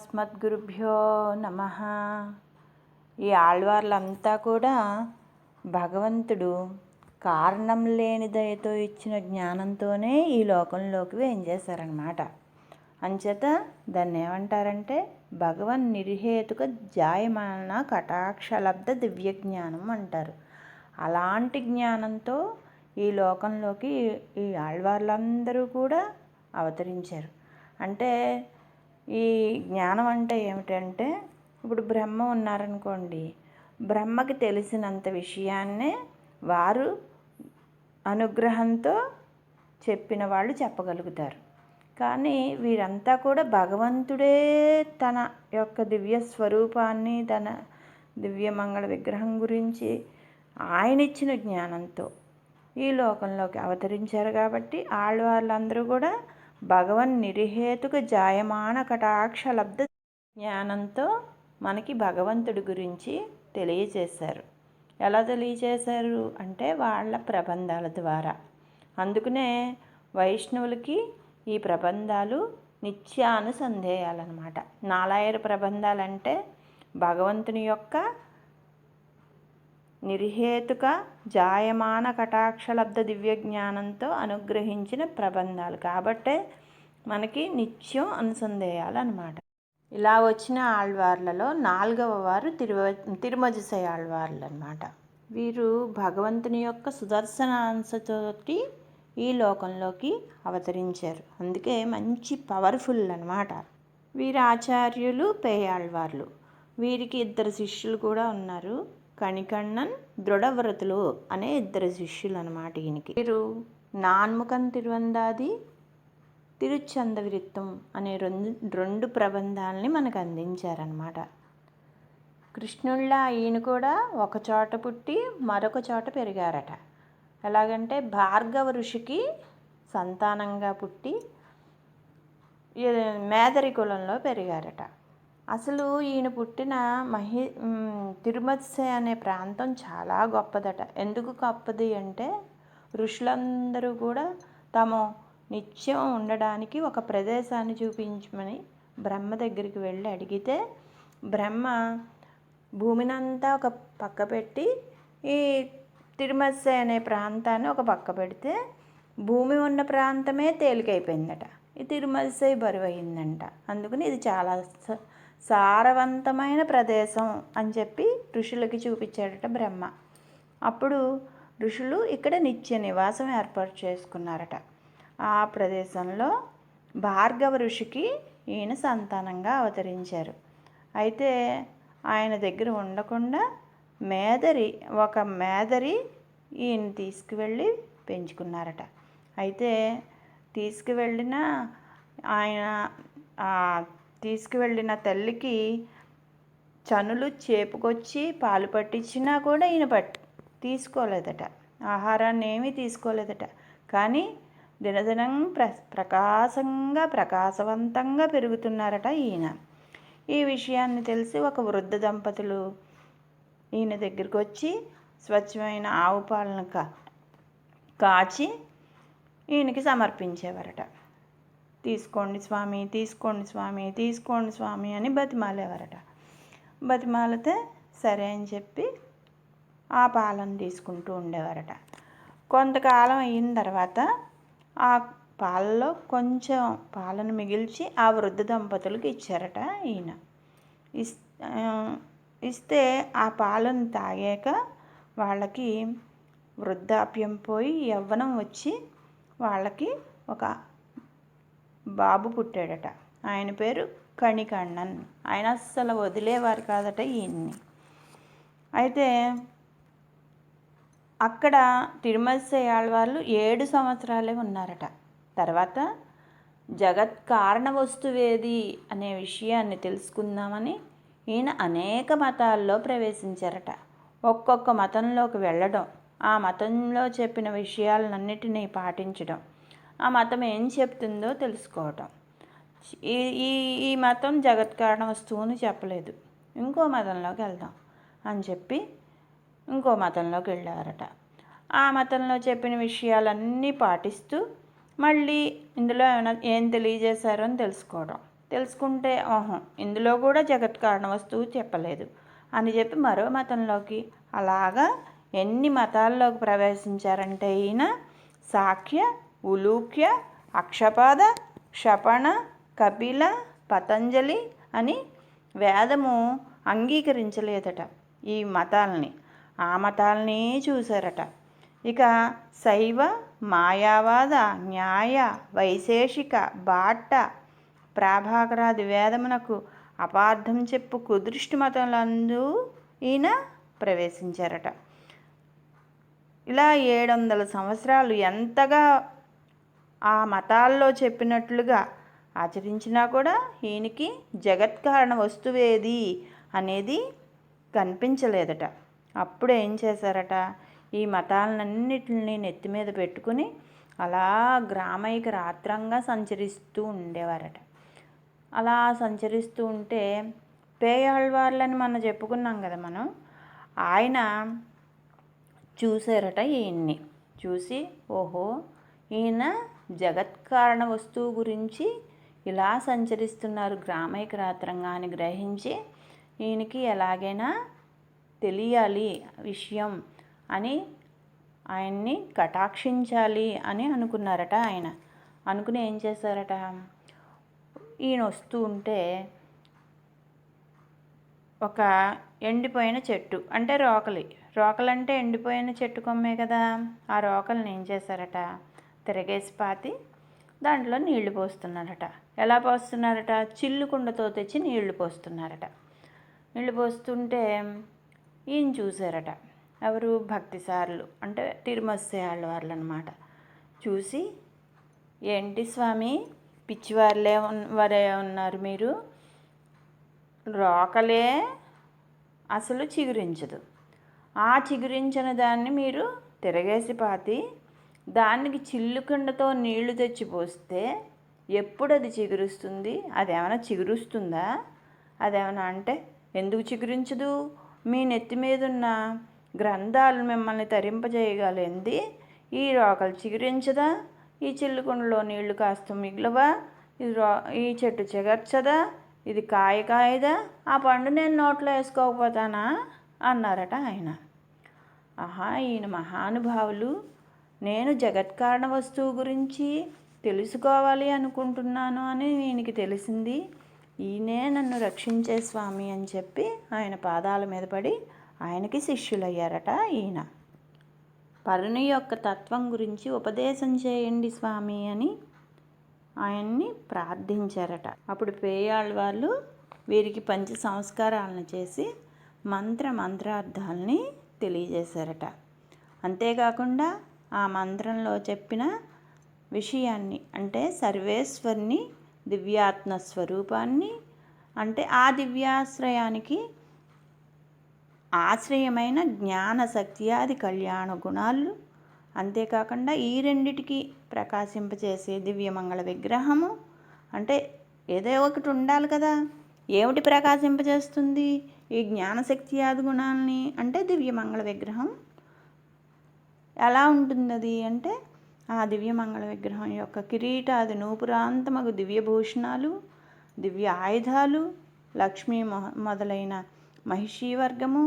అస్మద్గురుభ్యో నమ. ఈ ఆళ్వార్లంతా కూడా భగవంతుడు కారణం లేని దయతో ఇచ్చిన జ్ఞానంతోనే ఈ లోకంలోకి వేయించేశారనమాట అంచేత దాన్ని ఏమంటారంటే భగవన్ నిర్హేతుక జాయమాన కటాక్షలబ్ధ దివ్య జ్ఞానం అంటారు. అలాంటి జ్ఞానంతో ఈ లోకంలోకి ఈ ఆళ్వార్లందరూ కూడా అవతరించారు. అంటే ఈ జ్ఞానం అంటే ఏమిటంటే ఇప్పుడు బ్రహ్మ ఉన్నారనుకోండి బ్రహ్మకి తెలిసినంత విషయాన్నే వారు అనుగ్రహంతో చెప్పిన వాళ్ళు చెప్పగలుగుతారు. కానీ వీరంతా కూడా భగవంతుడే తన యొక్క దివ్య స్వరూపాన్ని తన దివ్య మంగళ విగ్రహం గురించి ఆయన ఇచ్చిన జ్ఞానంతో ఈ లోకంలోకి అవతరించారు కాబట్టి ఆళ్ళవాళ్ళందరూ కూడా భగవన్ నిర్హేతుక జాయమాన కటాక్షలబ్ధ జ్ఞానంతో మనకి భగవంతుడి గురించి తెలియజేశారు ఎలా తెలియజేశారు అంటే వాళ్ళ ప్రబంధాల ద్వారా. అందుకనే వైష్ణవులకి ఈ ప్రబంధాలు నిత్యానుసంధేయాలన్నమాట. నాలాయర ప్రబంధాలంటే భగవంతుని యొక్క నిర్హేతుక జాయమాన కటాక్షలబ్ధ దివ్యజ్ఞానంతో అనుగ్రహించిన ప్రబంధాలు. కాబట్టే మనకి నిత్యం అనుసంధేయాలన్నమాట ఇలా వచ్చిన ఆళ్వార్లలో నాలుగవ వారు తిరువ తిరుమజసై ఆళ్వార్లు అనమాట వీరు భగవంతుని యొక్క సుదర్శన అంశతోటి ఈ లోకంలోకి అవతరించారు. అందుకే మంచి పవర్ఫుల్ అనమాట వీరి ఆచార్యులు పేయాళ్వార్లు. వీరికి ఇద్దరు శిష్యులు కూడా ఉన్నారు. కణికണ്ണన్ దృఢవ్రతులు అనే ఇద్దరు శిష్యులు అనమాట ఈయనకి. వీరు నాన్ముఖం తిరువందాది తిరుచందవిరిత్తం అనే రెండు రెండు ప్రబంధాలని మనకు అందించారనమాట. కృష్ణుళ్ళ ఈయన కూడా ఒక చోట పుట్టి మరొక చోట పెరిగారట. ఎలాగంటే భార్గవ ఋషికి సంతానంగా పుట్టి మేదరి కులంలో పెరిగారట. అసలు ఈయన పుట్టిన మహి తిరుమత్సే అనే ప్రాంతం చాలా గొప్పదట. ఎందుకు గొప్పది అంటే ఋషులందరూ కూడా తాము నిత్యం ఉండడానికి ఒక ప్రదేశాన్ని చూపించమని బ్రహ్మ దగ్గరికి వెళ్ళి అడిగితే బ్రహ్మ భూమినంతా ఒక పక్క పెట్టి ఈ తిరుమత్సే అనే ప్రాంతాన్ని ఒక పక్క పెడితే భూమి ఉన్న ప్రాంతమే తేలికైపోయిందట. ఈ తిరుమత్సై బరువు అయిందంట అందుకని ఇది చాలా సారవంతమైన ప్రదేశం అని చెప్పి ఋషులకి చూపించాడట బ్రహ్మ. అప్పుడు ఋషులు ఇక్కడ నిత్య నివాసం ఏర్పాటు చేసుకున్నారట. ఆ ప్రదేశంలో భార్గవ ఋషికి ఈయన సంతానంగా అవతరించారు. అయితే ఆయన దగ్గర ఉండకుండా మేదరి ఒక మేదరి ఈయన తీసుకువెళ్ళి పెంచుకున్నారట. అయితే తీసుకువెళ్ళిన ఆయన తీసుకువెళ్ళిన తల్లికి చనులు చేపుకొచ్చి పాలు పట్టించినా కూడా ఈయన పట్టి తీసుకోలేదట. ఆహారాన్ని ఏమీ తీసుకోలేదట. కానీ దినదినం ప్ర ప్రకాశంగా ప్రకాశవంతంగా పెరుగుతున్నారట ఈయన. ఈ విషయాన్ని తెలిసి ఒక వృద్ధ దంపతులు ఈయన దగ్గరికి వచ్చి స్వచ్ఛమైన ఆవు పాలను కా కాచి ఈయనకి సమర్పించేవారట. తీసుకోండి స్వామి తీసుకోండి స్వామి తీసుకోండి స్వామి అని బతిమాలేవారట. బతిమాలితే సరే అని చెప్పి ఆ పాలను తీసుకుంటూ ఉండేవారట. కొంతకాలం అయిన తర్వాత ఆ పాలలో కొంచెం పాలను మిగిల్చి ఆ వృద్ధ దంపతులకు ఇచ్చారట ఈయన. ఇస్ ఇస్తే ఆ పాలను తాగాక వాళ్ళకి వృద్ధాప్యం పోయి యవ్వనం వచ్చి వాళ్ళకి ఒక బాబు పుట్టాడట. ఆయన పేరు కణికణ్ణన్. ఆయన అస్సలు వదిలేవారు కాదట ఈయన్ని. అయితే అక్కడ తిరుమలసేయాళ్ళ వాళ్ళు ఏడు సంవత్సరాలే ఉన్నారట. తర్వాత జగత్ కారణ వస్తువేది అనే విషయాన్ని తెలుసుకుందామని ఈయన అనేక మతాల్లో ప్రవేశించారట. ఒక్కొక్క మతంలోకి వెళ్ళడం ఆ మతంలో చెప్పిన విషయాలన్నిటినీ పాటించడం ఆ మతం ఏం చెప్తుందో తెలుసుకోవటం. ఈ ఈ ఈ మతం జగత్ కారణ వస్తువుని చెప్పలేదు. ఇంకో మతంలోకి వెళ్దాం అని చెప్పి ఇంకో మతంలోకి వెళ్ళారట. ఆ మతంలో చెప్పిన విషయాలన్నీ పాటిస్తూ మళ్ళీ ఇందులో ఏమైనా ఏం తెలియజేశారో అని తెలుసుకోవడం తెలుసుకుంటే ఓహో ఇందులో కూడా జగత్ కారణ వస్తువు చెప్పలేదు అని చెప్పి మరో మతంలోకి అలాగా ఎన్ని మతాల్లోకి ప్రవేశించారంటే ఈయన సాఖ్య ఉలూక్య అక్షపాద క్షపణ కపిల పతంజలి అని వేదము అంగీకరించలేదట ఈ మతాలని. ఆ మతాలని చూశారట. ఇక శైవ మాయావాద న్యాయ వైశేషిక బాట ప్రాభాకరాది వేదమునకు అపార్థం చెప్పు కుదృష్టి మతములందు ఈయన ప్రవేశించారట. ఇలా ఏడు వందల సంవత్సరాలు ఎంతగా ఆ మతాల్లో చెప్పినట్లుగా ఆచరించినా కూడా ఈయనకి జగత్కారణ వస్తువేది అనేది కనిపించలేదట. అప్పుడు ఏం చేశారట? ఈ మతాలన్నిటిని నెత్తి మీద పెట్టుకుని అలా గ్రామైక రాత్రంగా సంచరిస్తూ ఉండేవారట. అలా సంచరిస్తూ ఉంటే పేయాళ్ళవార్లని మనం చెప్పుకున్నాం కదా మనం ఆయన చూసారట ఈయన్ని. చూసి ఓహో ఈయన జగత్కారణ వస్తువు గురించి ఇలా సంచరిస్తున్నారు గ్రామైకరాత్రంగా అని గ్రహించి ఈయనకి ఎలాగైనా తెలియాలి విషయం అని ఆయన్ని కటాక్షించాలి అని అనుకున్నారట ఆయన. అనుకుని ఏం చేశారట? ఈయన వస్తూ ఉంటే ఒక ఎండిపోయిన చెట్టు అంటే రోకలి. రోకలంటే ఎండిపోయిన చెట్టు కొమ్మే కదా. ఆ రోకలిని ఏం చేశారట? తిరగేసి పాతి దాంట్లో నీళ్ళు పోస్తున్నారట. ఎలా పోస్తున్నారట? చిల్లు కుండతో తెచ్చి నీళ్ళు పోస్తున్నారట. నీళ్ళు పోస్తుంటే ఈయన చూశారట. ఎవరు? భక్తిసార్లు అంటే తిరుమస్సేయాళ్ళ వాళ్ళు అనమాట చూసి ఏంటి స్వామి? పిచ్చివారులే వారే ఉన్నారు మీరు. రోకలే అసలు చిగురించదు. ఆ చిగురించిన దాన్ని మీరు తిరగేసి పాతి దానికి చిల్లుకుండతో నీళ్ళు తెచ్చి పోస్తే ఎప్పుడు అది చిగురుస్తుంది? అదేమైనా చిగురుస్తుందా? అదేమైనా అంటే ఎందుకు చిగురించదు? మీ నెత్తి మీద ఉన్న గ్రంథాలు మిమ్మల్ని తరింపజేయగలింది? ఈ రోకలు చిగురించదా? ఈ చిల్లుకుండలో నీళ్ళు కాస్త మిగిలవా? ఇది రో ఈ చెట్టు చిగర్చదా? ఇది కాయ కాయదా? ఆ పండు నేను నోట్లో వేసుకోకపోతానా? అన్నారట ఆయన. ఆహా ఈయన మహానుభావులు. నేను జగత్కారణ వస్తువు గురించి తెలుసుకోవాలి అనుకుంటున్నాను అని ఈయనకి తెలిసింది. ఈయనే నన్ను రక్షించే స్వామి అని చెప్పి ఆయన పాదాల మీద పడి ఆయనకి శిష్యులయ్యారట ఈయన. పరుని యొక్క తత్వం గురించి ఉపదేశం చేయండి స్వామి అని ఆయన్ని ప్రార్థించారట. అప్పుడు పేయాళ్ళ వాళ్ళు వీరికి పంచ సంస్కారాలను చేసి మంత్ర మంత్రార్థాలని తెలియజేశారట. అంతేకాకుండా ఆ మంత్రంలో చెప్పిన విషయాన్ని అంటే సర్వేశ్వరిని దివ్యాత్మ స్వరూపాన్ని అంటే ఆ దివ్యాశ్రయానికి ఆశ్రయమైన జ్ఞాన శక్తియాది కళ్యాణ గుణాలు. అంతేకాకుండా ఈ రెండిటికి ప్రకాశింపచేసే దివ్యమంగళ విగ్రహము అంటే ఏదో ఒకటి ఉండాలి కదా. ఏమిటి ప్రకాశింపజేస్తుంది ఈ జ్ఞానశక్తి ఆది గుణాలని అంటే దివ్యమంగళ విగ్రహం. ఎలా ఉంటుంది అంటే ఆ దివ్యమంగళ విగ్రహం యొక్క కిరీటాది నూపురాంతమగు దివ్యభూషణాలు దివ్య ఆయుధాలు లక్ష్మీ మొదలైన మహిషీ వర్గము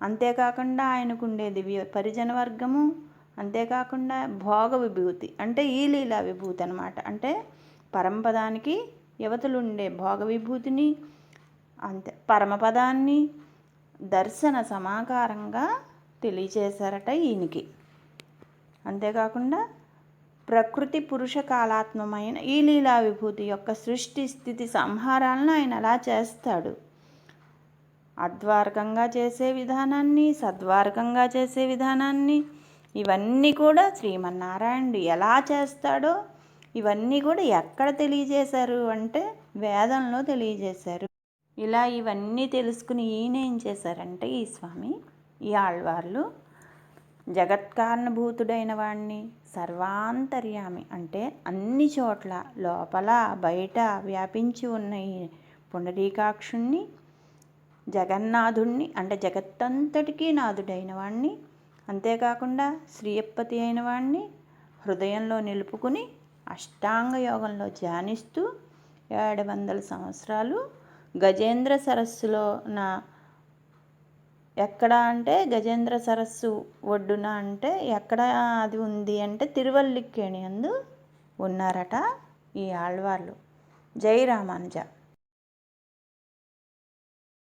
అంతేకాకుండా ఆయనకుండే దివ్య పరిజన వర్గము అంతేకాకుండా భోగ విభూతి అంటే ఈ లీలా విభూతి అనమాట అంటే పరమపదానికి యువతలుండే భోగ విభూతిని అంతే పరమపదాన్ని దర్శన సమాకారంగా తెలియచేశారట ఈయనకి. అంతేకాకుండా ప్రకృతి పురుష కాలాత్మమైన ఈ లీలా విభూతి యొక్క సృష్టి స్థితి సంహారాలను ఆయన అలా చేస్తాడు. అద్వార్గంగా చేసే విధానాన్ని సద్వార్గంగా చేసే విధానాన్ని ఇవన్నీ కూడా శ్రీమన్నారాయణుడు ఎలా చేస్తాడో ఇవన్నీ కూడా ఎక్కడ తెలియజేశారు అంటే వేదంలో తెలియజేశారు. ఇలా ఇవన్నీ తెలుసుకుని ఈయన ఏం చేశారంటే ఈ స్వామి ఈ ఆళ్వార్లు జగత్కారణభూతుడైన వాణ్ణి సర్వాంతర్యామి. అంటే అన్ని చోట్ల లోపల బయట వ్యాపించి ఉన్న ఈ పుండరీకాక్షుణ్ణి జగన్నాథుణ్ణి అంటే జగత్తంతటికీ నాథుడైన వాణ్ణి అంతేకాకుండా శ్రీయప్పతి అయిన వాణ్ణి హృదయంలో నిలుపుకుని అష్టాంగ యోగంలో ధ్యానిస్తూ ఏడు వందల సంవత్సరాలు గజేంద్ర సరస్సులో నా ఎక్కడ అంటే గజేంద్ర సరస్సు ఒడ్డున అంటే ఎక్కడ అది ఉంది అంటే తిరువల్లిక్కేణి అందు ఉన్నారట ఈ ఆళ్వార్లు. జై రామానుజ.